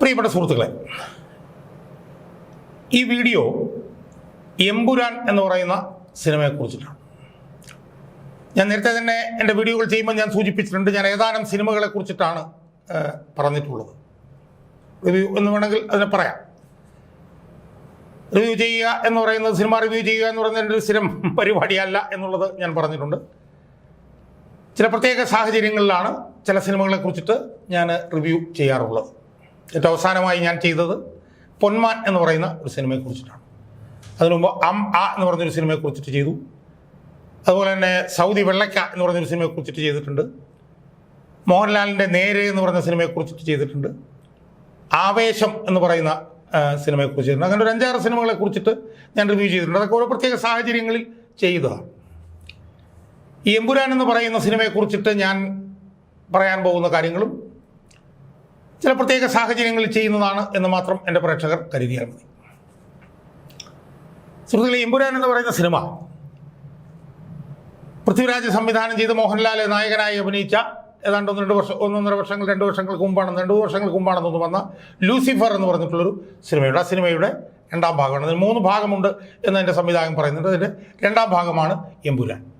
പ്രിയപ്പെട്ട സുഹൃത്തുക്കളെ ഈ വീഡിയോ എമ്പുരാൻ എന്ന് പറയുന്ന സിനിമയെക്കുറിച്ചിട്ടാണ് ഞാൻ നേരത്തെ തന്നെ എന്റെ വീഡിയോകൾ ചെയ്യുമ്പോൾ ഞാൻ സൂചിപ്പിച്ചിട്ടുണ്ട് ഞാൻ ഏതാനും സിനിമകളെ കുറിച്ചിട്ടാണ് പറഞ്ഞിട്ടുള്ളത്. റിവ്യൂ എന്ന് വേണമെങ്കിൽ അതിനെ പറയാം. റിവ്യൂ ചെയ്യുക എന്ന് പറയുന്നത് സിനിമ റിവ്യൂ ചെയ്യുക എന്ന് പറയുന്നത് ഒരു സ്ഥിരം പരിപാടിയല്ല എന്നുള്ളത് ഞാൻ പറഞ്ഞിട്ടുണ്ട്. ചില പ്രത്യേക സാഹചര്യങ്ങളിലാണ് ചില സിനിമകളെ കുറിച്ചിട്ട് ഞാൻ റിവ്യൂ ചെയ്യാറുള്ളത്. ഏറ്റവും അവസാനമായി ഞാൻ ചെയ്തത് പൊന്മാൻ എന്ന് പറയുന്ന ഒരു സിനിമയെ കുറിച്ചിട്ടാണ്. അതിനുമുമ്പ് അം ആ എന്ന് പറഞ്ഞൊരു സിനിമയെ കുറിച്ചിട്ട് ചെയ്തു. അതുപോലെ തന്നെ സൗദി വെള്ളക്ക എന്ന് പറഞ്ഞൊരു സിനിമയെ കുറിച്ചിട്ട് ചെയ്തിട്ടുണ്ട്. മോഹൻലാലിന്റെ നേരെ എന്ന് പറയുന്ന സിനിമയെ കുറിച്ചിട്ട് ചെയ്തിട്ടുണ്ട്. ആവേശം എന്ന് പറയുന്ന ആ, സിനിമയെ കുറിച്ച് ചെയ്തിട്ടുണ്ട്. അങ്ങനെ ഒരു അഞ്ചാറ് സിനിമകളെ കുറിച്ചിട്ട് ഞാൻ റിവ്യൂ ചെയ്തിട്ടുണ്ട്. അതൊക്കെ ഓരോ പ്രത്യേക സാഹചര്യങ്ങളിൽ ചെയ്തതാണ്. ഈ എമ്പുരാൻ എന്ന് പറയുന്ന സിനിമയെക്കുറിച്ചിട്ട് ഞാൻ പറയാൻ പോകുന്ന കാര്യങ്ങളും ചില പ്രത്യേക സാഹചര്യങ്ങളിൽ ചെയ്യുന്നതാണ് എന്ന് മാത്രം എന്റെ പ്രേക്ഷകർ കരുതിയാൽ മതി. സുഹൃത്തുക്കളെ എമ്പുരാൻ എന്ന് പറയുന്ന സിനിമ പൃഥ്വിരാജ് സംവിധാനം ചെയ്ത് മോഹൻലാൽ നായകനായി അഭിനയിച്ച ഏതാണ്ട് ഒന്ന് രണ്ട് വർഷം ഒന്നൊന്നര വർഷങ്ങൾ രണ്ട് വർഷങ്ങൾക്ക് മുമ്പാണ് രണ്ട് വർഷങ്ങൾക്ക് മുമ്പാണെന്ന് വന്ന ലൂസിഫർ എന്ന് പറഞ്ഞിട്ടുള്ളൊരു സിനിമയുടെ ആ സിനിമയുടെ രണ്ടാം ഭാഗമാണ്. അതിന് മൂന്ന് ഭാഗമുണ്ട് എന്ന് എന്റെ സംവിധായകൻ പറയുന്നുണ്ട്. അതിന്റെ രണ്ടാം ഭാഗമാണ് എമ്പുരാൻ.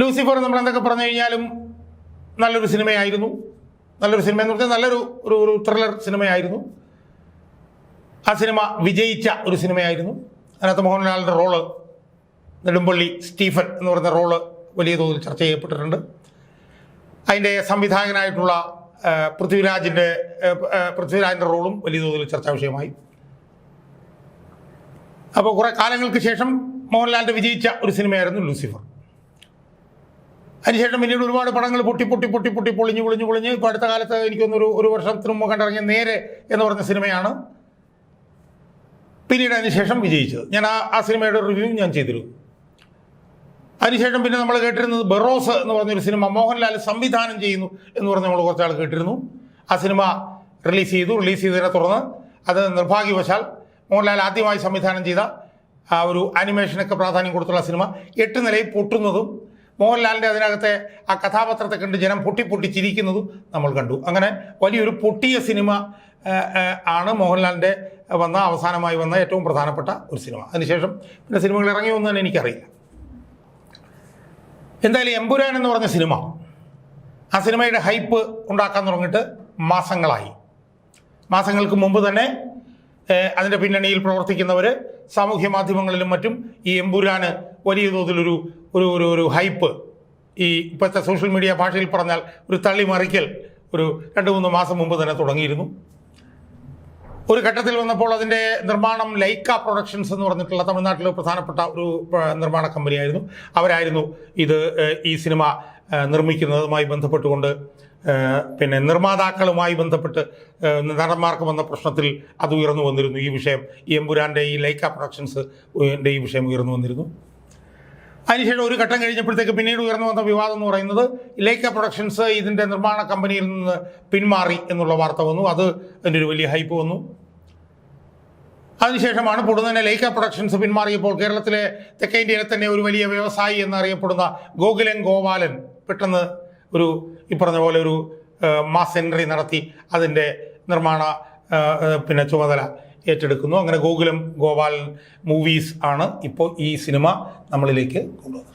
ലൂസിഫർ നമ്മൾ എന്തൊക്കെ പറഞ്ഞു കഴിഞ്ഞാലും നല്ലൊരു സിനിമയായിരുന്നു. നല്ലൊരു സിനിമ എന്ന് പറഞ്ഞാൽ നല്ലൊരു ഒരു ഒരു ത്രില്ലർ സിനിമയായിരുന്നു. ആ സിനിമ വിജയിച്ച ഒരു സിനിമയായിരുന്നു. അതിനകത്ത് മോഹൻലാലിന്റെ റോൾ നെടുമ്പള്ളി സ്റ്റീഫൻ എന്ന് പറയുന്ന റോൾ വലിയ തോതിൽ ചർച്ച ചെയ്യപ്പെട്ടിട്ടുണ്ട്. അതിന്റെ സംവിധായകനായിട്ടുള്ള പൃഥ്വിരാജിന്റെ പൃഥ്വിരാജിന്റെ റോളും വലിയ തോതിൽ ചർച്ചാ വിഷയമായി. അപ്പോൾ കുറേ കാലങ്ങൾക്ക് ശേഷം മോഹൻലാലിന്റെ വിജയിച്ച ഒരു സിനിമയായിരുന്നു ലൂസിഫർ. അതിനുശേഷം പിന്നീട് ഒരുപാട് പടങ്ങൾ പൊട്ടി പൊട്ടി പൊട്ടി പൊട്ടി പൊളിഞ്ഞു പൊളിഞ്ഞ് പൊളിഞ്ഞ്. ഇപ്പോൾ അടുത്ത കാലത്ത് എനിക്കൊന്നൊരു ഒരു വർഷത്തിന് മുമ്പ് കണ്ടിറങ്ങിയ നേരെ എന്ന് പറഞ്ഞ സിനിമയാണ്. പിന്നീട് അതിനുശേഷം വിജയിച്ചത്. ഞാൻ ആ ആ സിനിമയുടെ റിവ്യൂ ഞാൻ ചെയ്തിരുന്നു. അതിനുശേഷം പിന്നെ നമ്മൾ കേട്ടിരുന്നത് ബെറോസ് എന്ന് പറഞ്ഞൊരു സിനിമ മോഹൻലാൽ സംവിധാനം ചെയ്യുന്നു എന്ന് പറഞ്ഞ് നമ്മൾ കുറച്ചാൾ കേട്ടിരുന്നു. ആ സിനിമ റിലീസ് ചെയ്തു. റിലീസ് ചെയ്തതിനെ തുടർന്ന് അത് നിർഭാഗ്യവശാൽ മോഹൻലാൽ ആദ്യമായി സംവിധാനം ചെയ്ത ആ ഒരു ആനിമേഷനൊക്കെ പ്രാധാന്യം കൊടുത്തുള്ള സിനിമ. എട്ട് നിലയിൽ പൊട്ടുന്നതും മോഹൻലാലിന്റെ അതിനകത്തെ ആ കഥാപാത്രത്തെ കണ്ട് ജനം പൊട്ടി ചിരിക്കുന്നതും നമ്മൾ കണ്ടു. അങ്ങനെ വലിയൊരു പൊട്ടിയ സിനിമ ആണ് മോഹൻലാലിന്റെ വന്ന അവസാനമായി വന്ന ഏറ്റവും പ്രധാനപ്പെട്ട ഒരു സിനിമ. അതിനുശേഷം പിന്നെ സിനിമകൾ ഇറങ്ങി ഒന്നും തന്നെ എനിക്കറിയില്ല. എന്തായാലും എമ്പുരാൻ എന്ന് പറഞ്ഞ സിനിമ ആ സിനിമയുടെ ഹൈപ്പ് ഉണ്ടാക്കാൻ തുടങ്ങിയിട്ട് മാസങ്ങളായി. മാസങ്ങൾക്ക് മുമ്പ് തന്നെ അതിന്റെ പിന്നണിയിൽ പ്രവർത്തിക്കുന്നവർ സാമൂഹ്യ മാധ്യമങ്ങളിലും മറ്റും ഈ എമ്പുരാന് വലിയ തോതിലൊരു ഒരു ഒരു ഒരു ഹൈപ്പ്. ഈ ഇപ്പോഴത്തെ സോഷ്യൽ മീഡിയ ഭാഷയിൽ പറഞ്ഞാൽ ഒരു തള്ളിമറിക്കൽ ഒരു രണ്ട് മൂന്ന് മാസം മുമ്പ് തന്നെ തുടങ്ങിയിരുന്നു. ഒരു ഘട്ടത്തിൽ വന്നപ്പോൾ അതിന്റെ നിർമ്മാണം ലൈക്ക പ്രൊഡക്ഷൻസ് എന്ന് പറഞ്ഞിട്ടുള്ള തമിഴ്നാട്ടിലെ പ്രധാനപ്പെട്ട ഒരു നിർമ്മാണ കമ്പനിയായിരുന്നു. അവരായിരുന്നു ഇത് ഈ സിനിമ നിർമ്മിക്കുന്നതുമായി ബന്ധപ്പെട്ടുകൊണ്ട് പിന്നെ നിർമ്മാതാക്കളുമായി ബന്ധപ്പെട്ട് നടന്മാർക്ക് വന്ന പ്രശ്നത്തിൽ അത് ഉയർന്നു വന്നിരുന്നു. ഈ വിഷയം ഈ എമ്പുരാന്റെ ഈ ലൈക്ക പ്രൊഡക്ഷൻസ് ഈ വിഷയം ഉയർന്നു വന്നിരുന്നു. അതിനുശേഷം ഒരു ഘട്ടം കഴിഞ്ഞപ്പോഴത്തേക്ക് പിന്നീട് ഉയർന്നു വന്ന വിവാദം എന്ന് പറയുന്നത് ലൈക്ക പ്രൊഡക്ഷൻസ് ഇതിന്റെ നിർമ്മാണ കമ്പനിയിൽ നിന്ന് പിന്മാറി എന്നുള്ള വാർത്ത വന്നു. അത് അതിന്റെ ഒരു വലിയ ഹൈപ്പ് വന്നു. അതിനുശേഷമാണ് പൊടുന്നതിനെ ലൈക്ക പ്രൊഡക്ഷൻസ് പിന്മാറിയപ്പോൾ കേരളത്തിലെ തെക്കേ ഇന്ത്യയിലെ തന്നെ ഒരു വലിയ വ്യവസായി എന്നറിയപ്പെടുന്ന ഗോകുലൻ ഗോപാലൻ പെട്ടെന്ന് ഒരു ഈ പറഞ്ഞ പോലെ ഒരു മാസ് എൻട്രി നടത്തി അതിന്റെ നിർമ്മാണ പിന്നെ ചുമതല ഏറ്റെടുക്കുന്നു. അങ്ങനെ ഗോകുലം ഗോപാലൻ മൂവീസ് ആണ് ഇപ്പോൾ ഈ സിനിമ നമ്മളിലേക്ക് കൊണ്ടുവന്നത്.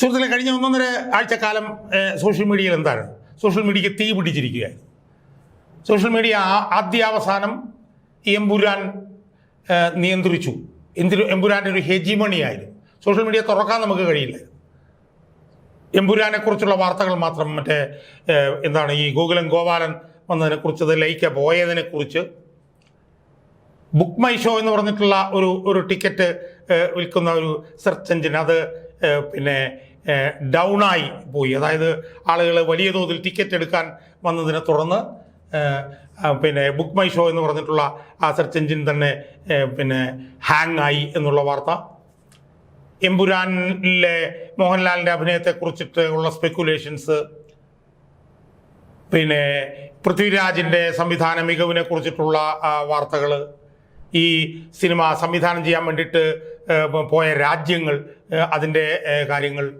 സുഹൃത്തുക്കളെ കഴിഞ്ഞ ഒന്നൊന്നര ആഴ്ചക്കാലം സോഷ്യൽ മീഡിയയിൽ എന്താണ്? സോഷ്യൽ മീഡിയയ്ക്ക് തീ പിടിച്ചിരിക്കുകയായിരുന്നു. സോഷ്യൽ മീഡിയ ആദ്യാവസാനം എമ്പുരാൻ നിയന്ത്രിച്ചു. എന്തിനു? എമ്പുരാന്റെ ഒരു ഹെജിമണിയായിരുന്നു. സോഷ്യൽ മീഡിയ തുറക്കാൻ നമുക്ക് കഴിയില്ല. എമ്പുരാനെക്കുറിച്ചുള്ള വാർത്തകൾ മാത്രം മറ്റേ എന്താണ് ഈ ഗോകുലം ഗോപാലൻ വന്നതിനെക്കുറിച്ച് അത് ലയിക്ക പോയതിനെക്കുറിച്ച് ബുക്ക് മൈ ഷോ എന്ന് പറഞ്ഞിട്ടുള്ള ഒരു ഒരു ടിക്കറ്റ് വിൽക്കുന്ന ഒരു സെർച്ച് എഞ്ചിൻ അത് പിന്നെ ഡൗണായി പോയി. അതായത് ആളുകൾ വലിയ തോതിൽ ടിക്കറ്റ് എടുക്കാൻ വന്നതിനെ തുടർന്ന് പിന്നെ ബുക്ക് മൈ ഷോ എന്ന് പറഞ്ഞിട്ടുള്ള ആ സെർച്ച് എഞ്ചിൻ തന്നെ പിന്നെ ഹാങ് ആയി എന്നുള്ള വാർത്ത. എമ്പുരാനിലെ മോഹൻലാലിന്റെ അഭിനയത്തെക്കുറിച്ചിട്ട് ഉള്ള സ്പെക്കുലേഷൻസ് പിന്നെ പൃഥ്വിരാജിന്റെ സംവിധാന മികവിനെ കുറിച്ചിട്ടുള്ള വാർത്തകൾ ഈ സിനിമ സംവിധാനം ചെയ്യാൻ വേണ്ടിയിട്ട് പോയ രാജ്യങ്ങൾ അതിന്റെ കാര്യങ്ങൾ.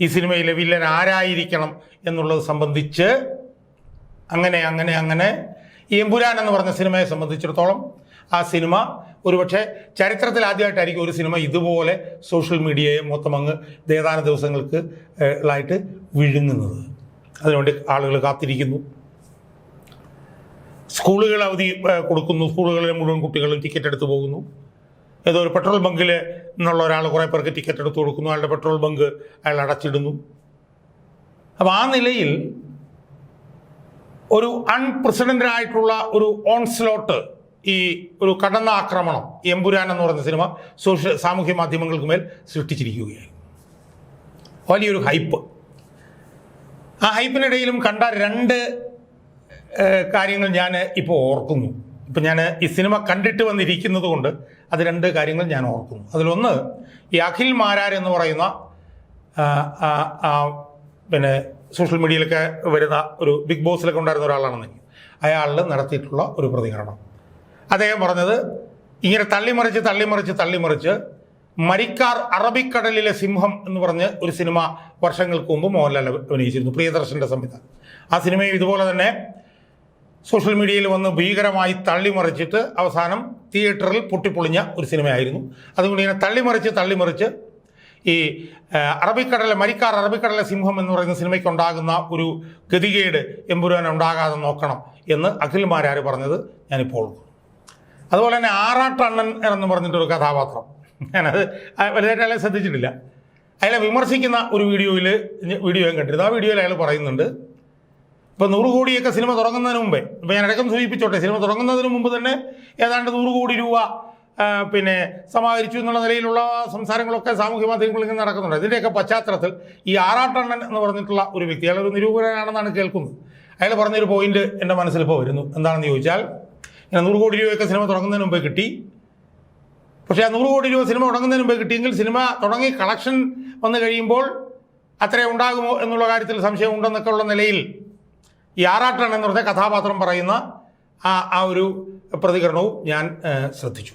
ഈ സിനിമയിലെ വില്ലൻ ആരായിരിക്കണം എന്നുള്ളത് സംബന്ധിച്ച് അങ്ങനെ അങ്ങനെ അങ്ങനെ എമ്പുരാൻ എന്ന് പറഞ്ഞ സിനിമയെ സംബന്ധിച്ചിടത്തോളം ആ സിനിമ ഒരുപക്ഷെ ചരിത്രത്തിൽ ആദ്യമായിട്ടായിരിക്കും ഒരു സിനിമ ഇതുപോലെ സോഷ്യൽ മീഡിയയെ മൊത്തം അങ്ങ് ഏതാനും ദിവസങ്ങൾക്ക് ഉള്ളതായിട്ട് വിഴുങ്ങുന്നത്. അതിനുവേണ്ടി ആളുകൾ കാത്തിരിക്കുന്നു. സ്കൂളുകൾ അവധി കൊടുക്കുന്നു. സ്കൂളുകളിലെ മുഴുവൻ കുട്ടികളും ടിക്കറ്റ് എടുത്ത് പോകുന്നു. ഏതോ ഒരു പെട്രോൾ ബങ്കിൽ നിന്നുള്ള ഒരാൾ കുറേ പേർക്ക് ടിക്കറ്റ് എടുത്ത് കൊടുക്കുന്നു. അയാളുടെ പെട്രോൾ ബങ്ക് അയാൾ അടച്ചിടുന്നു. അപ്പോൾ ആ നിലയിൽ ഒരു അൺപ്രസിഡന്റ് ആയിട്ടുള്ള ഒരു ഓൺസ്ലോട്ട് ഈ ഒരു കടന്ന ആക്രമണം എമ്പുരാൻ എന്ന് പറയുന്ന സിനിമ സോഷ്യൽ സാമൂഹ്യ മാധ്യമങ്ങൾക്ക് മേൽ സൃഷ്ടിച്ചിരിക്കുകയായി വലിയൊരു ഹൈപ്പ് ആ ഹൈപ്പിനിടയിലും കണ്ട രണ്ട് കാര്യങ്ങൾ ഞാൻ ഇപ്പോൾ ഓർക്കുന്നു. ഇപ്പം ഞാൻ ഈ സിനിമ കണ്ടിട്ട് വന്നിരിക്കുന്നത് കൊണ്ട് അത് രണ്ട് കാര്യങ്ങൾ ഞാൻ ഓർക്കുന്നു. അതിലൊന്ന് ഈ അഖിൽ മാരാർ എന്ന് പറയുന്ന പിന്നെ സോഷ്യൽ മീഡിയയിലൊക്കെ വരുന്ന ഒരു ബിഗ് ബോസിലൊക്കെ ഉണ്ടായിരുന്ന ഒരാളാണെന്ന് അയാളിൽ നടത്തിയിട്ടുള്ള ഒരു പ്രതികരണം. അദ്ദേഹം പറഞ്ഞത് ഇങ്ങനെ തള്ളിമറിച്ച് തള്ളിമറിച്ച് തള്ളിമറിച്ച് മരിക്കാർ അറബിക്കടലിലെ സിംഹം എന്ന് പറഞ്ഞ് ഒരു സിനിമ വർഷങ്ങൾക്ക് മുമ്പ് മോഹൻലാൽ അഭിനയിച്ചിരുന്നു. പ്രിയദർശന്റെ സംവിധാനം. ആ സിനിമയും ഇതുപോലെ തന്നെ സോഷ്യൽ മീഡിയയിൽ വന്ന് ഭീകരമായി തള്ളിമറിച്ചിട്ട് അവസാനം തിയേറ്ററിൽ പൊട്ടിപ്പൊളിഞ്ഞ ഒരു സിനിമയായിരുന്നു. അതുകൊണ്ട് ഇങ്ങനെ തള്ളിമറിച്ച് തള്ളിമറിച്ച് ഈ അറബിക്കടലെ മരിക്കാർ അറബിക്കടലെ സിംഹം എന്ന് പറയുന്ന സിനിമയ്ക്കുണ്ടാകുന്ന ഒരു ഗതികേട് എമ്പുരാൻ ഉണ്ടാകാതെ നോക്കണം എന്ന് അഖിൽമാരാർ പറഞ്ഞത്? ഞാനിപ്പോൾ. അതുപോലെ തന്നെ ആറാട്ടണ്ണൻ എന്ന് പറഞ്ഞിട്ടൊരു കഥാപാത്രം. ഞാനത് വലുതായിട്ടയാളെ ശ്രദ്ധിച്ചിട്ടില്ല. അയാളെ വിമർശിക്കുന്ന ഒരു വീഡിയോയിൽ വീഡിയോ ഞാൻ കണ്ടിരുന്നു. ആ വീഡിയോയിൽ അയാൾ പറയുന്നുണ്ട് ഇപ്പോൾ നൂറ് കോടിയൊക്കെ സിനിമ തുടങ്ങുന്നതിന് മുമ്പേ ഇപ്പോൾ ഞാൻ ഇടക്കം സൂചിപ്പിച്ചോട്ടെ സിനിമ തുടങ്ങുന്നതിന് മുമ്പ് തന്നെ ഏതാണ്ട് നൂറ് കോടി രൂപ പിന്നെ സമാഹരിച്ചു എന്നുള്ള നിലയിലുള്ള സംസാരങ്ങളൊക്കെ സാമൂഹ്യ മാധ്യമങ്ങളിൽ നിന്ന് നടക്കുന്നുണ്ട്. ഇതിന്റെയൊക്കെ പശ്ചാത്തലത്തിൽ ഈ ആറാട്ടണ്ണൻ എന്ന് പറഞ്ഞിട്ടുള്ള ഒരു വ്യക്തി അയാൾ ഒരു നിരൂപകനാണെന്നാണ് കേൾക്കുന്നത്. അയാൾ പറഞ്ഞൊരു പോയിന്റ് എന്റെ മനസ്സിൽ ഇപ്പോൾ വരുന്നു. എന്താണെന്ന് ചോദിച്ചാൽ ഞാൻ നൂറ് കോടി രൂപയൊക്കെ സിനിമ തുടങ്ങുന്നതിന് മുമ്പേ കിട്ടി. പക്ഷേ ആ നൂറ് കോടി രൂപ സിനിമ തുടങ്ങുന്നതിന് മുമ്പേ കിട്ടിയെങ്കിൽ സിനിമ തുടങ്ങി കളക്ഷൻ വന്നു കഴിയുമ്പോൾ അത്രേ ഉണ്ടാകുമോ എന്നുള്ള കാര്യത്തിൽ സംശയം ഉണ്ടെന്നൊക്കെ ഉള്ള നിലയിൽ ഈ ആറാട്ടാണ് എന്ന് പറഞ്ഞ കഥാപാത്രം പറയുന്ന ആ ആ ഒരു പ്രതികരണവും ഞാൻ ശ്രദ്ധിച്ചു.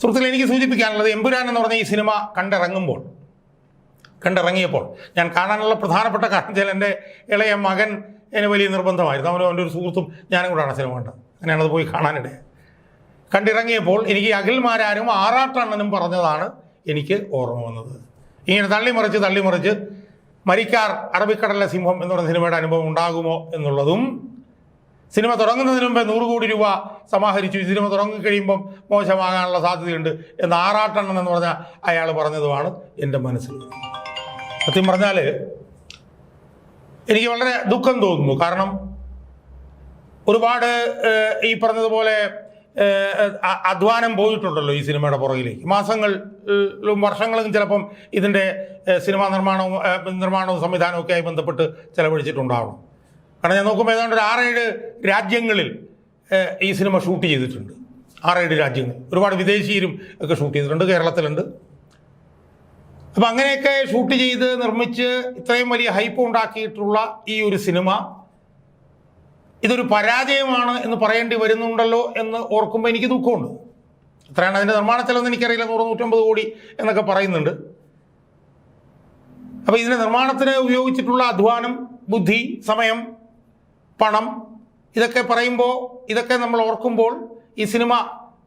സുഹൃത്തുക്കളെ എനിക്ക് സൂചിപ്പിക്കാനുള്ളത് എമ്പുരാൻ എന്ന് പറഞ്ഞ ഈ സിനിമ കണ്ടിറങ്ങുമ്പോൾ കണ്ടിറങ്ങിയപ്പോൾ ഞാൻ കാണാനുള്ള പ്രധാനപ്പെട്ട കാരണം വെച്ചാൽ എന്റെ ഇളയ മകൻ എന്നെ വലിയ നിർബന്ധമായിരുന്നു. അവനും അവന്റെ ഒരു സുഹൃത്തും ഞാനും കൂടാണ് സിനിമ കണ്ടത്. അങ്ങനെയാണത് പോയി കാണാനിടെ. കണ്ടിറങ്ങിയപ്പോൾ എനിക്ക് അഖിൽമാരാരും ആറാട്ടണ്ണനും പറഞ്ഞതാണ് എനിക്ക് ഓർമ്മ വന്നത്. ഇങ്ങനെ തള്ളിമറിച്ച് തള്ളിമറിച്ച് മരിക്കാർ അറബിക്കടലിലെ സിംഹം എന്ന് പറയുന്ന സിനിമയുടെ അനുഭവം ഉണ്ടാകുമോ എന്നുള്ളതും സിനിമ തുടങ്ങുന്നതിന് മുമ്പേ നൂറ് കോടി രൂപ സമാഹരിച്ചു. സിനിമ തുടങ്ങിക്കഴിയുമ്പം മോശമാകാനുള്ള സാധ്യതയുണ്ട് എന്ന് ആറാട്ടണ്ണൻ എന്ന് പറഞ്ഞ അയാൾ പറഞ്ഞതുമാണ് എന്റെ മനസ്സിൽ. സത്യം പറഞ്ഞാൽ എനിക്ക് വളരെ ദുഃഖം തോന്നുന്നു. കാരണം ഒരുപാട് ഈ പറഞ്ഞതുപോലെ അധ്വാനം പോയിട്ടുണ്ടല്ലോ ഈ സിനിമയുടെ പുറകിലേക്ക്. മാസങ്ങളിലും വർഷങ്ങളും ചിലപ്പം ഇതിന്റെ സിനിമാ നിർമ്മാണവും നിർമ്മാണവും സംവിധാനവും ഒക്കെ ആയി ബന്ധപ്പെട്ട് ചിലവഴിച്ചിട്ടുണ്ടാവണം. കാരണം ഞാൻ നോക്കുമ്പോൾ ഏതാണ്ട് ഒരു ആറേഴ് രാജ്യങ്ങളിൽ ഈ സിനിമ ഷൂട്ട് ചെയ്തിട്ടുണ്ട്. ആറേഴ് രാജ്യങ്ങൾ. ഒരുപാട് വിദേശീയരും ഒക്കെ ഷൂട്ട് ചെയ്തിട്ടുണ്ട് കേരളത്തിലുണ്ട്. അപ്പം അങ്ങനെയൊക്കെ ഷൂട്ട് ചെയ്ത് നിർമ്മിച്ച് ഇത്രയും വലിയ ഹൈപ്പ് ഉണ്ടാക്കിയിട്ടുള്ള ഈ ഒരു സിനിമ ഇതൊരു പരാജയമാണ് എന്ന് പറയേണ്ടി വരുന്നുണ്ടല്ലോ എന്ന് ഓർക്കുമ്പോൾ എനിക്ക് ദുഃഖമുണ്ട്. എത്രയാണ് അതിന്റെ നിർമ്മാണ ചെലവെന്ന് എനിക്കറിയില്ല നൂറ് നൂറ്റമ്പത് കോടി എന്നൊക്കെ പറയുന്നുണ്ട്. അപ്പോൾ ഇതിന്റെ നിർമ്മാണത്തിന് ഉപയോഗിച്ചിട്ടുള്ള അധ്വാനം ബുദ്ധി സമയം പണം ഇതൊക്കെ പറയുമ്പോൾ ഇതൊക്കെ നമ്മൾ ഓർക്കുമ്പോൾ ഈ സിനിമ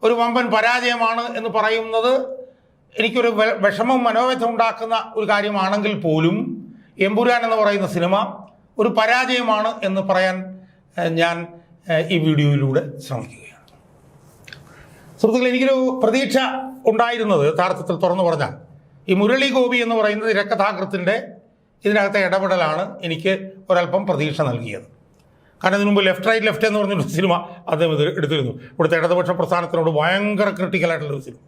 ഒരു വമ്പൻ പരാജയമാണ് എന്ന് പറയുന്നത് എനിക്കൊരു വിഷമം മനോവ്യഥം ഉണ്ടാക്കുന്ന ഒരു കാര്യമാണെങ്കിൽ പോലും എമ്പുരാൻ എന്ന് പറയുന്ന സിനിമ ഒരു പരാജയമാണ് എന്ന് പറയാൻ ഞാൻ ഈ വീഡിയോയിലൂടെ ശ്രമിക്കുകയാണ്. സുഹൃത്തുക്കളെ എനിക്കൊരു പ്രതീക്ഷ ഉണ്ടായിരുന്നത് യഥാർത്ഥത്തിൽ തുറന്നു പറഞ്ഞാൽ. ഈ മുരളി ഗോപി എന്ന് പറയുന്ന തിരക്കഥാകൃത്തിന്റെ ഇതിനകത്തെ ഇടപെടലാണ് എനിക്ക് ഒരല്പം പ്രതീക്ഷ നൽകിയത്. കാരണം ഇതിനു മുമ്പ് ലെഫ്റ്റ് റൈറ്റ് ലെഫ്റ്റ് എന്ന് പറഞ്ഞൊരു സിനിമ അദ്ദേഹം ഇത് എടുത്തിരുന്നു. ഇവിടുത്തെ ഇടതുപക്ഷ പ്രസ്ഥാനത്തിനോട് ഭയങ്കര ക്രിട്ടിക്കലായിട്ടുള്ള ഒരു സിനിമ.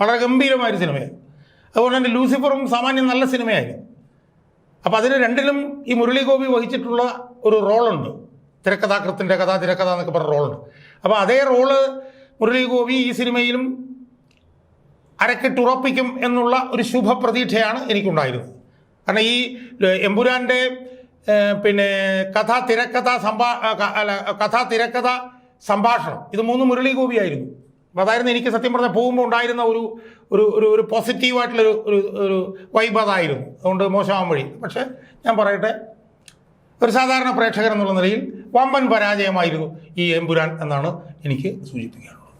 വളരെ ഗംഭീരമായൊരു സിനിമയായിരുന്നു. അതുകൊണ്ട് തന്നെ ലൂസിഫറും സാമാന്യം നല്ല സിനിമയായിരുന്നു. അപ്പോൾ അതിന് രണ്ടിലും ഈ മുരളി ഗോപി വഹിച്ചിട്ടുള്ള ഒരു റോളുണ്ട്. തിരക്കഥാകൃത്തിന്റെ കഥ തിരക്കഥ എന്നൊക്കെ പറഞ്ഞ റോളുണ്ട്. അപ്പോൾ അതേ റോൾ മുരളി ഗോപി ഈ സിനിമയിലും അരക്കെട്ടുറപ്പിക്കും എന്നുള്ള ഒരു ശുഭപ്രതീക്ഷയാണ് എനിക്കുണ്ടായിരുന്നത്. കാരണം ഈ എമ്പുരാന്റെ പിന്നെ കഥ തിരക്കഥ സംഭാ അല്ല കഥ തിരക്കഥ സംഭാഷണം ഇത് മൂന്ന് മുരളി ഗോപിയായിരുന്നു അപ്പോൾ അതായിരുന്നു എനിക്ക് സത്യം പറഞ്ഞാൽ പോകുമ്പോൾ ഉണ്ടായിരുന്ന ഒരു ഒരു ഒരു ഒരു പോസിറ്റീവായിട്ടുള്ളൊരു ഒരു ഒരു വൈബ് അതായിരുന്നു. അതുകൊണ്ട് മോശമാകാൻ വഴി. പക്ഷേ ഞാൻ പറയട്ടെ ഒരു സാധാരണ പ്രേക്ഷകൻ എന്നുള്ള നിലയിൽ വമ്പൻ പരാജയമായിരുന്നു ഈ എമ്പുരാൻ എന്നാണ് എനിക്ക് സൂചിപ്പിക്കാനുള്ളത്.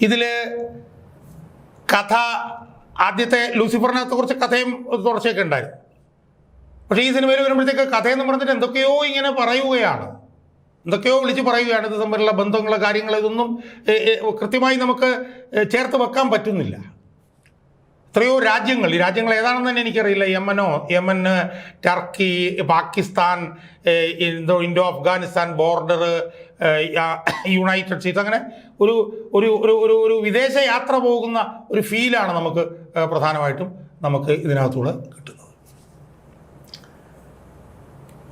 ഇതിൽ കഥ ആദ്യത്തെ ലൂസിഫറിനകത്ത് കുറച്ച് കഥയും തുടർച്ചയൊക്കെ ഉണ്ടായിരുന്നു. പക്ഷേ ഈ സിനിമയിൽ വരുമ്പോഴത്തേക്ക് കഥയെന്ന് പറഞ്ഞിട്ട് എന്തൊക്കെയോ ഇങ്ങനെ പറയുകയാണ്. എന്തൊക്കെയോ വിളിച്ച് പറയുകയാണ്. ഇത് തമ്മിലുള്ള ബന്ധങ്ങൾ കാര്യങ്ങൾ ഇതൊന്നും കൃത്യമായി നമുക്ക് ചേർത്ത് വെക്കാൻ പറ്റുന്നില്ല. എത്രയോ രാജ്യങ്ങൾ ഈ രാജ്യങ്ങൾ ഏതാണെന്ന് തന്നെ എനിക്കറിയില്ല. യമനോ Yemen Turkey Pakistan Indo Indo Afghanistan border United States അങ്ങനെ ഒരു ഒരു ഒരു ഒരു ഒരു വിദേശ യാത്ര പോകുന്ന ഒരു ഫീലാണ് നമുക്ക് പ്രധാനമായിട്ടും നമുക്ക് ഇതിനകത്തൂടെ കിട്ടുന്നത്.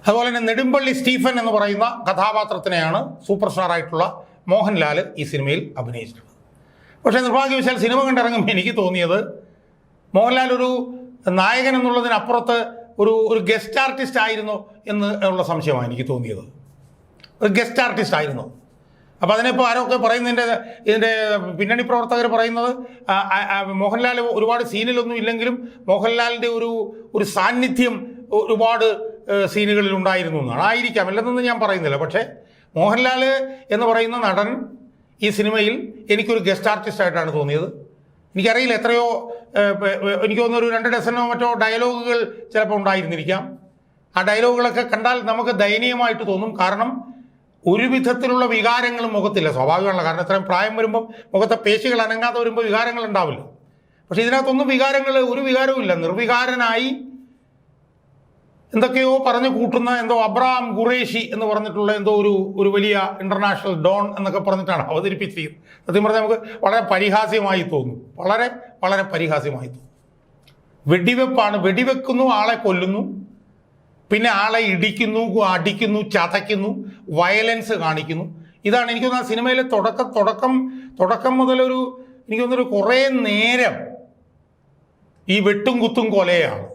അതുപോലെ തന്നെ നെടുമ്പള്ളി സ്റ്റീഫൻ എന്ന് പറയുന്ന കഥാപാത്രത്തിനെയാണ് സൂപ്പർ സ്റ്റാറായിട്ടുള്ള മോഹൻലാൽ ഈ സിനിമയിൽ അഭിനയിച്ചിട്ടുള്ളത്. പക്ഷേ നിർഭാഗ്യവശാൽ സിനിമ കണ്ടിറങ്ങുമ്പോൾ എനിക്ക് തോന്നിയത് മോഹൻലാൽ ഒരു നായകൻ എന്നുള്ളതിനപ്പുറത്ത് ഒരു ഒരു ഗസ്റ്റ് ആർട്ടിസ്റ്റ് ആയിരുന്നു എന്ന് ഉള്ള സംശയമാണ് എനിക്ക് തോന്നിയത്. ഒരു ഗസ്റ്റ് ആർട്ടിസ്റ്റ് ആയിരുന്നു. അപ്പോൾ അതിനിപ്പോൾ ആരൊക്കെ പറയുന്നതിന്റെ ഇതിന്റെ പിന്നണി പ്രവർത്തകർ പറയുന്നത് മോഹൻലാൽ ഒരുപാട് സീനിലൊന്നും ഇല്ലെങ്കിലും മോഹൻലാലിന്റെ ഒരു ഒരു സാന്നിധ്യം ഒരുപാട് സീനുകളിൽ ഉണ്ടായിരുന്നു എന്നാണ്. ആയിരിക്കാം അല്ലെന്നൊന്നും ഞാൻ പറയുന്നില്ല. പക്ഷേ മോഹൻലാൽ എന്ന് പറയുന്ന നടൻ ഈ സിനിമയിൽ എനിക്കൊരു ഗസ്റ്റ് ആർട്ടിസ്റ്റായിട്ടാണ് തോന്നിയത്. എനിക്കറിയില്ല എത്രയോ എനിക്ക് തോന്നുന്നു ഒരു രണ്ട് ഡസനോ മറ്റോ ഡയലോഗുകൾ ചിലപ്പോൾ ഉണ്ടായിരുന്നിരിക്കാം. ആ ഡയലോഗുകളൊക്കെ കണ്ടാൽ നമുക്ക് ദയനീയമായിട്ട് തോന്നും. കാരണം ഒരു വിധത്തിലുള്ള വികാരങ്ങളും മുഖത്തില്ല. സ്വാഭാവികമാണ് കാരണം ഇത്രയും പ്രായം വരുമ്പോൾ മുഖത്തെ പേശികൾ അനങ്ങാതെ വരുമ്പോൾ വികാരങ്ങൾ ഉണ്ടാവില്ല. പക്ഷെ ഇതിനകത്തൊന്നും വികാരങ്ങൾ ഒരു വികാരവും ഇല്ല. നിർവികാരനായി എന്തൊക്കെയോ പറഞ്ഞു കൂട്ടുന്ന എന്തോ അബ്രഹാം ഖുറേഷി എന്ന് പറഞ്ഞിട്ടുള്ള എന്തോ ഒരു ഒരു വലിയ ഇന്റർനാഷണൽ ഡോൺ എന്നൊക്കെ പറഞ്ഞിട്ടാണ് അവതരിപ്പിച്ചിരിക്കുന്നത്. സത്യം പറഞ്ഞാൽ നമുക്ക് വളരെ പരിഹാസ്യമായി തോന്നും. വളരെ വളരെ പരിഹാസ്യമായി തോന്നും. വെടിവെപ്പാണ്. വെടിവെക്കുന്നു ആളെ കൊല്ലുന്നു. പിന്നെ ആളെ ഇടിക്കുന്നു അടിക്കുന്നു ചതയ്ക്കുന്നു വയലൻസ് കാണിക്കുന്നു. ഇതാണ് എനിക്ക് തോന്നുന്നത് ആ സിനിമയിലെ തുടക്ക തുടക്കം തുടക്കം മുതലൊരു എനിക്ക് തോന്നുന്നൊരു കുറേ നേരം ഈ വെട്ടും കുത്തും കൊലയാണ്.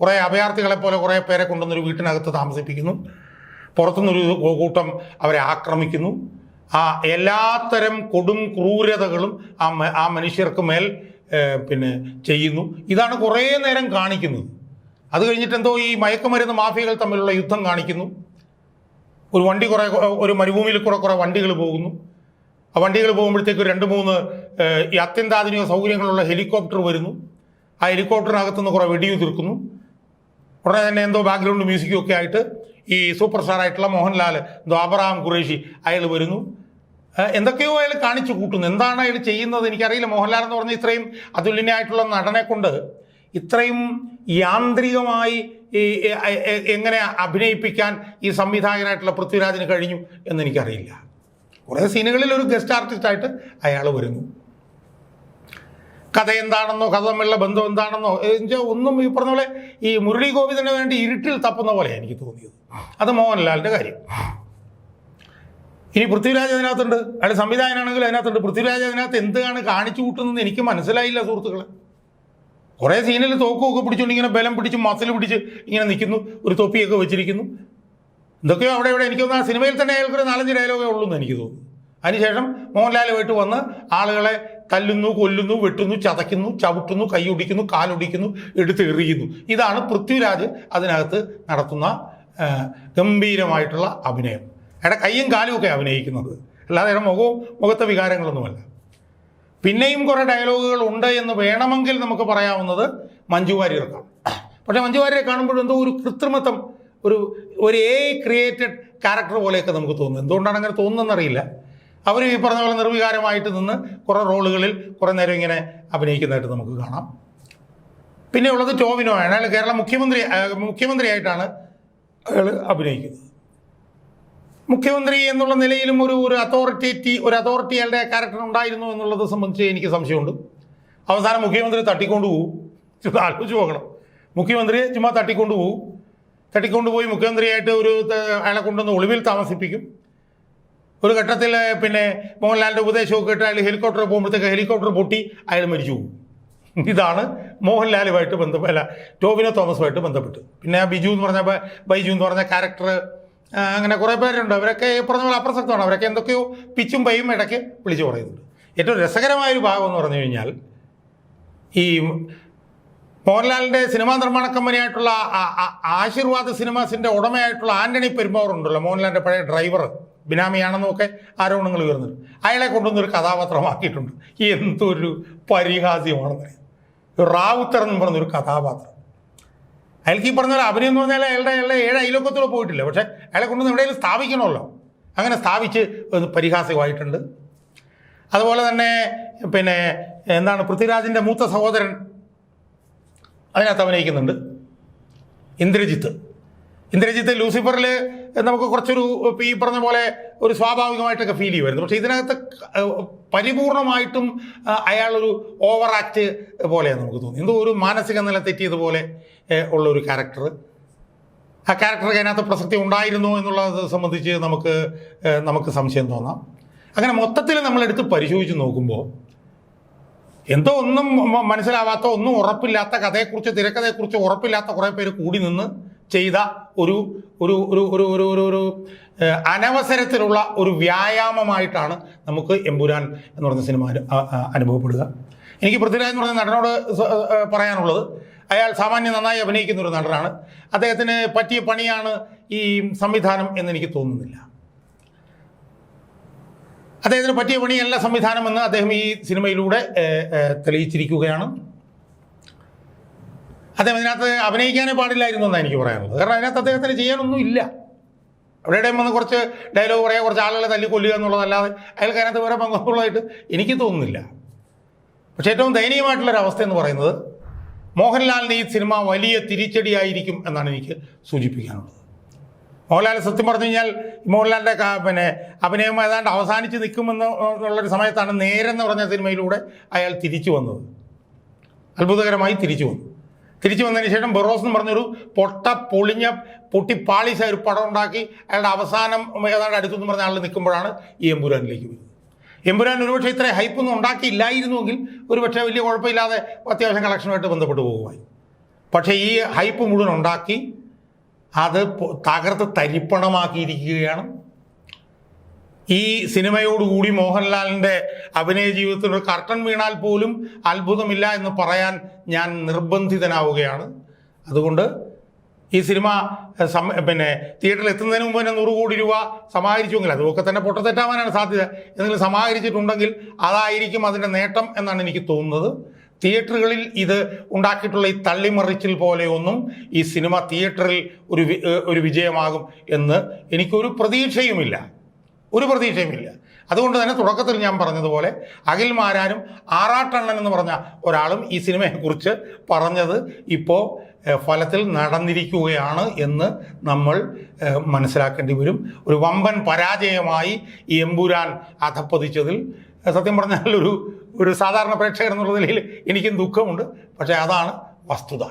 കുറേ അഭയാർത്ഥികളെ പോലെ കുറേ പേരെ കൊണ്ടുവന്നൊരു വീട്ടിനകത്ത് താമസിപ്പിക്കുന്നു. പുറത്തുനിന്നൊരു കൂട്ടം അവരെ ആക്രമിക്കുന്നു. ആ എല്ലാത്തരം കൊടും ക്രൂരതകളും ആ ആ മനുഷ്യർക്ക് മേൽ പിന്നെ ചെയ്യുന്നു. ഇതാണ് കുറേ നേരം കാണിക്കുന്നത്. അത് കഴിഞ്ഞിട്ട് എന്തോ ഈ മയക്കുമരുന്ന് മാഫിയകൾ തമ്മിലുള്ള യുദ്ധം കാണിക്കുന്നു. ഒരു വണ്ടി കുറേ ഒരു മരുഭൂമിയിൽ കൂടെ കുറേ വണ്ടികൾ പോകുന്നു. ആ വണ്ടികൾ പോകുമ്പോഴത്തേക്ക് രണ്ട് മൂന്ന് ഈ അത്യന്താധുനിക സൗകര്യങ്ങളുള്ള ഹെലികോപ്റ്റർ വരുന്നു. ആ ഹെലികോപ്റ്ററിനകത്തുനിന്ന് കുറേ വെടിയുതിർക്കുന്നു. ഉടനെ തന്നെ എന്തോ ബാക്ക്ഗ്രൗണ്ട് മ്യൂസിക്കും ഒക്കെ ആയിട്ട് ഈ സൂപ്പർ സ്റ്റാർ ആയിട്ടുള്ള മോഹൻലാൽ ദ്വാബറാം ഖുറേഷി അയാൾ വരുന്നു. എന്തൊക്കെയോ അയാൾ കാണിച്ചു കൂട്ടുന്നു. എന്താണ് അയാൾ ചെയ്യുന്നത് എനിക്കറിയില്ല. മോഹൻലാൽ എന്ന് പറഞ്ഞ ഇത്രയും അതുല്യനായിട്ടുള്ള നടനെ കൊണ്ട് ഇത്രയും യാന്ത്രികമായി ഈ എങ്ങനെ അഭിനയിപ്പിക്കാൻ ഈ സംവിധായകനായിട്ടുള്ള പൃഥ്വിരാജിന് കഴിഞ്ഞു എന്ന് എനിക്കറിയില്ല. കുറേ സീനുകളിൽ ഒരു ഗസ്റ്റ് ആർട്ടിസ്റ്റായിട്ട് അയാൾ വരുന്നു. കഥ എന്താണെന്നോ കഥ തമ്മിലുള്ള ബന്ധം എന്താണെന്നോ എന്നുവെച്ചാൽ ഒന്നും ഈ പറഞ്ഞ പോലെ ഈ മുരളി ഗോവിന്ദന് വേണ്ടി ഇരുട്ടിൽ തപ്പുന്ന പോലെയാണ് എനിക്ക് തോന്നിയത്. അത് മോഹൻലാലിന്റെ കാര്യം. ഇനി പൃഥ്വിരാജ് അതിനകത്തുണ്ട്. അയാൾ സംവിധായകനാണെങ്കിൽ അതിനകത്തുണ്ട്. പൃഥ്വിരാജ് അതിനകത്ത് എന്താണ് കാണിച്ചു കൂട്ടുന്നത് എനിക്ക് മനസ്സിലായില്ല സുഹൃത്തുക്കളെ. കുറേ സീനിൽ തോക്കുമൊക്കെ പിടിച്ചുകൊണ്ട് ഇങ്ങനെ ബലം പിടിച്ച് മസിൽ പിടിച്ച് ഇങ്ങനെ നിൽക്കുന്നു. ഒരു തൊപ്പിയൊക്കെ വെച്ചിരിക്കുന്നു. എന്തൊക്കെയോ അവിടെ ഇവിടെ എനിക്ക് തോന്നുന്നു ആ സിനിമയിൽ തന്നെ അയാൾക്കൊരു നാലഞ്ച് ഡയലോഗേ ഉള്ളൂ എന്ന് എനിക്ക് തോന്നുന്നു. അതിനുശേഷം മോഹൻലാലുമായിട്ട് വന്ന് ആളുകളെ തല്ലുന്നു കൊല്ലുന്നു വെട്ടുന്നു ചതയ്ക്കുന്നു ചവിട്ടുന്നു കൈയൊടിക്കുന്നു കാലൊടിക്കുന്നു എടുത്ത് എറിയുന്നു. ഇതാണ് പൃഥ്വിരാജ് അതിനകത്ത് നടത്തുന്ന ഗംഭീരമായിട്ടുള്ള അഭിനയം. അയാളുടെ കൈയും കാലും ഒക്കെ അഭിനയിക്കുന്നത്. അല്ലാതെ അയാളുടെ മുഖവും മുഖത്തെ വികാരങ്ങളൊന്നുമല്ല. പിന്നെയും കുറേ ഡയലോഗുകൾ ഉണ്ട് എന്ന് വേണമെങ്കിൽ നമുക്ക് പറയാവുന്നത് മഞ്ജു വാര്യർക്കാണ്. പക്ഷേ മഞ്ജു വാര്യരെ കാണുമ്പോഴും എന്തോ ഒരു കൃത്രിമത്വം ഒരു ഒരു എ ക്രിയേറ്റഡ് ക്യാരക്ടർ പോലെയൊക്കെ നമുക്ക് തോന്നുന്നു. എന്തുകൊണ്ടാണ് അങ്ങനെ തോന്നുന്നതെന്നറിയില്ല. അവർ ഈ പറഞ്ഞ പോലെ നിർവികാരമായിട്ട് നിന്ന് കുറേ റോളുകളിൽ കുറേ നേരം ഇങ്ങനെ അഭിനയിക്കുന്നതായിട്ട് നമുക്ക് കാണാം. പിന്നെ ഉള്ളത് ടോവിനോ ആണ് അയാൾ കേരള മുഖ്യമന്ത്രി മുഖ്യമന്ത്രിയായിട്ടാണ് അയാൾ അഭിനയിക്കുന്നത്. മുഖ്യമന്ത്രി എന്നുള്ള നിലയിലും ഒരു ഒരു അതോറിറ്റേറ്റി ഒരു അതോറിറ്റി അയാളുടെ ക്യാരക്ടർ ഉണ്ടായിരുന്നു എന്നുള്ളത് സംബന്ധിച്ച് എനിക്ക് സംശയമുണ്ട്. അവസാനം മുഖ്യമന്ത്രി തട്ടിക്കൊണ്ട് പോകും ആലോചിച്ച് പോകണം മുഖ്യമന്ത്രി ചുമ്മാ തട്ടിക്കൊണ്ട് പോകും തട്ടിക്കൊണ്ടുപോയി മുഖ്യമന്ത്രിയായിട്ട് ഒരു അയാളെ കൊണ്ടുവന്ന് ഒളിവിൽ താമസിപ്പിക്കും. ഒരു ഘട്ടത്തിൽ പിന്നെ മോഹൻലാലിന്റെ ഉപദേശമൊക്കെ ഇട്ട് അയാൾ ഹെലികോപ്റ്റർ പോകുമ്പോഴത്തേക്ക് ഹെലികോപ്റ്റർ പൊട്ടി അയാൾ മരിച്ചു ഇതാണ് മോഹൻലാലുമായിട്ട് ബന്ധപ്പെട്ട അല്ല ടോവിനോ തോമസുമായിട്ട് ബന്ധപ്പെട്ട്. പിന്നെ ആ ബിജു എന്ന് പറഞ്ഞ ബൈജു എന്ന് പറഞ്ഞ ക്യാരക്ടർ അങ്ങനെ കുറേ പേരുണ്ട്. അവരൊക്കെ പറഞ്ഞ പോലെ അപ്രസക്തമാണ്. അവരൊക്കെ എന്തൊക്കെയോ പിച്ചും പൈയും ഇടയ്ക്ക് വിളിച്ചു പറയുന്നുണ്ട്. ഏറ്റവും രസകരമായ ഒരു ഭാഗം എന്ന് പറഞ്ഞു കഴിഞ്ഞാൽ ഈ മോഹൻലാലിന്റെ സിനിമാ നിർമ്മാണ കമ്പനിയായിട്ടുള്ള ആശീർവാദ് സിനിമാസിന്റെ ഉടമയായിട്ടുള്ള ആന്റണി പെരുമ്പാവൂർ ഉണ്ടല്ലോ മോഹൻലാലിന്റെ പഴയ ഡ്രൈവർ ബിനാമിയാണെന്നൊക്കെ ആരോപണങ്ങൾ ഉയർന്നു അയാളെ കൊണ്ടുവന്നൊരു കഥാപാത്രമാക്കിയിട്ടുണ്ട്. എന്തൊരു പരിഹാസ്യമാണെന്ന്. റാവുത്തർ എന്ന് പറഞ്ഞൊരു കഥാപാത്രം. അയാൾക്ക് ഈ പറഞ്ഞ പോലെ അഭിനയം എന്ന് പറഞ്ഞാൽ അയാളുടെ അയാളുടെ ഏഴ് അയലോക്കത്തോടെ പോയിട്ടില്ല. പക്ഷേ അയാളെ കൊണ്ടുവന്ന് എവിടെയെങ്കിലും സ്ഥാപിക്കണമല്ലോ. അങ്ങനെ സ്ഥാപിച്ച് പരിഹാസ്യമായിട്ടുണ്ട്. അതുപോലെ തന്നെ പിന്നെ എന്താണ് പൃഥ്വിരാജിന്റെ മൂത്ത സഹോദരൻ അതിനകത്ത് അഭിനയിക്കുന്നുണ്ട്. ഇന്ദ്രജിത്ത്. ഇന്ദ്രജിത്ത് ലൂസിഫറിൽ നമുക്ക് കുറച്ചൊരു ഈ പറഞ്ഞ പോലെ ഒരു സ്വാഭാവികമായിട്ടൊക്കെ ഫീൽ ചെയ്യുമായിരുന്നു. പക്ഷേ ഇതിനകത്ത് പരിപൂർണമായിട്ടും അയാളൊരു ഓവർ ആക്ട് പോലെയാണ് നമുക്ക് തോന്നി എന്തോ ഒരു മാനസിക നില തെറ്റിയതുപോലെ ഉള്ള ഒരു ക്യാരക്ടർ ആ ക്യാരക്ടർക്ക് അതിനകത്ത് പ്രസക്തി ഉണ്ടായിരുന്നു എന്നുള്ളത് സംബന്ധിച്ച് നമുക്ക് നമുക്ക് സംശയം തോന്നാം. അങ്ങനെ മൊത്തത്തിൽ നമ്മളെടുത്ത് പരിശോധിച്ച് നോക്കുമ്പോൾ എന്തോ ഒന്നും മനസ്സിലാവാത്ത ഒന്നും ഉറപ്പില്ലാത്ത കഥയെക്കുറിച്ച് തിരക്കഥയെക്കുറിച്ച് ഉറപ്പില്ലാത്ത കുറേ പേര് കൂടി നിന്ന് ചെയ്ത ഒരു ഒരു ഒരു ഒരു ഒരു ഒരു ഒരു അനവസരത്തിലുള്ള ഒരു വ്യായാമമായിട്ടാണ് നമുക്ക് എമ്പുരാൻ എന്ന് പറഞ്ഞ സിനിമ അനുഭവപ്പെടുക. എനിക്ക് പൃഥ്വിരാജ് എന്ന് പറഞ്ഞ നടനോട് പറയാനുള്ളത് അയാൾ സാമാന്യം നന്നായി അഭിനയിക്കുന്ന ഒരു നടനാണ്. അദ്ദേഹത്തിന് പറ്റിയ പണിയാണ് ഈ സംവിധാനം എന്നെനിക്ക് തോന്നുന്നില്ല. അദ്ദേഹത്തിന് പറ്റിയ പണിയല്ല സംവിധാനമെന്ന് അദ്ദേഹം ഈ സിനിമയിലൂടെ തെളിയിച്ചിരിക്കുകയാണ്. അദ്ദേഹം അതിനകത്ത് അഭിനയിക്കാനേ പാടില്ലായിരുന്നു എന്നാണ് എനിക്ക് പറയാനുള്ളത്. കാരണം അതിനകത്ത് അദ്ദേഹത്തിന് ചെയ്യാനൊന്നും ഇല്ല. എവിടെയും വന്ന് കുറച്ച് ഡയലോഗ് പറയുക കുറച്ച് ആളുകളെ തല്ലിക്കൊല്ലുക എന്നുള്ളതല്ലാതെ അയാൾക്ക് അതിനകത്ത് വേറെ പങ്കുള്ളതായിട്ട് എനിക്ക് തോന്നുന്നില്ല. പക്ഷേ ഏറ്റവും ദയനീയമായിട്ടുള്ളൊരവസ്ഥ എന്ന് പറയുന്നത് മോഹൻലാലിന് ഈ സിനിമ വലിയ തിരിച്ചടിയായിരിക്കും എന്നാണ് എനിക്ക് സൂചിപ്പിക്കാനുള്ളത്. മോഹൻലാൽ സത്യം പറഞ്ഞു കഴിഞ്ഞാൽ മോഹൻലാലിന്റെ പിന്നെ അഭിനയം ഏതാണ്ട് അവസാനിച്ച് നിൽക്കുമെന്ന് ഉള്ളൊരു സമയത്താണ് നേരെന്ന് പറഞ്ഞ സിനിമയിലൂടെ അയാൾ തിരിച്ചു വന്നത്. അത്ഭുതകരമായി തിരിച്ചു വന്നു തിരിച്ചു വന്നതിന് ശേഷം ബെറോസ് എന്ന് പറഞ്ഞൊരു പൊട്ട പൊളിഞ്ഞ പൊട്ടി പാളിച്ച ഒരു പടം ഉണ്ടാക്കി. അയാളുടെ അവസാനം ഏതാണ്ട് അടുത്തെന്ന് പറഞ്ഞ ആൾ നിൽക്കുമ്പോഴാണ് ഈ എമ്പുരാനിലേക്ക് വരുന്നത്. എമ്പുരാൻ ഒരുപക്ഷെ ഇത്ര ഹൈപ്പൊന്നും ഉണ്ടാക്കിയില്ലായിരുന്നുവെങ്കിൽ ഒരുപക്ഷെ വലിയ കുഴപ്പമില്ലാതെ അത്യാവശ്യം കളക്ഷനുമായിട്ട് ബന്ധപ്പെട്ട് പോകുമായി പക്ഷേ ഈ ഹൈപ്പ് മുഴുവൻ ഉണ്ടാക്കി അത് തകർത്ത് തരിപ്പണമാക്കിയിരിക്കുകയാണ് ഈ സിനിമയോടുകൂടി മോഹൻലാലിന്റെ അഭിനയ ജീവിതത്തിൽ ഒരു കർട്ടൻ വീണാൽ പോലും അത്ഭുതമില്ല എന്ന് പറയാൻ ഞാൻ നിർബന്ധിതനാവുകയാണ്. അതുകൊണ്ട് ഈ സിനിമ പിന്നെ തിയേറ്ററിൽ എത്തുന്നതിന് മുമ്പ് തന്നെ നൂറ് കോടി രൂപ സമാഹരിച്ചുവെങ്കിൽ അതൊക്കെ തന്നെ പൊട്ടത്തെറ്റാവാനാണ് സാധ്യത. എന്തെങ്കിലും സമാഹരിച്ചിട്ടുണ്ടെങ്കിൽ അതായിരിക്കും അതിന്റെ നേട്ടം എന്നാണ് എനിക്ക് തോന്നുന്നത്. തിയേറ്ററുകളിൽ ഇത് ഉണ്ടാക്കിയിട്ടുള്ള ഈ തള്ളിമറിച്ചിൽ പോലെയൊന്നും ഈ സിനിമ തിയേറ്ററിൽ ഒരു ഒരു വിജയമാകും എന്ന് എനിക്കൊരു പ്രതീക്ഷയുമില്ല. ഒരു പ്രതീക്ഷയുമില്ല. അതുകൊണ്ട് തന്നെ തുടക്കത്തിൽ ഞാൻ പറഞ്ഞതുപോലെ അഖിൽ മാരാനും ആറാട്ടണ്ണൻ എന്ന് പറഞ്ഞ ഒരാളും ഈ സിനിമയെക്കുറിച്ച് പറഞ്ഞത് ഇപ്പോൾ ഫലത്തിൽ നടന്നിരിക്കുകയാണ് എന്ന് നമ്മൾ മനസ്സിലാക്കേണ്ടി വരും. ഒരു വമ്പൻ പരാജയമായി ഈ എമ്പുരാൻ അധപ്പതിച്ചതിൽ സത്യം പറഞ്ഞാൽ ഒരു ഒരു സാധാരണ പ്രേക്ഷകർ എന്നുള്ള നിലയിൽ എനിക്കും ദുഃഖമുണ്ട്. പക്ഷേ അതാണ് വസ്തുത.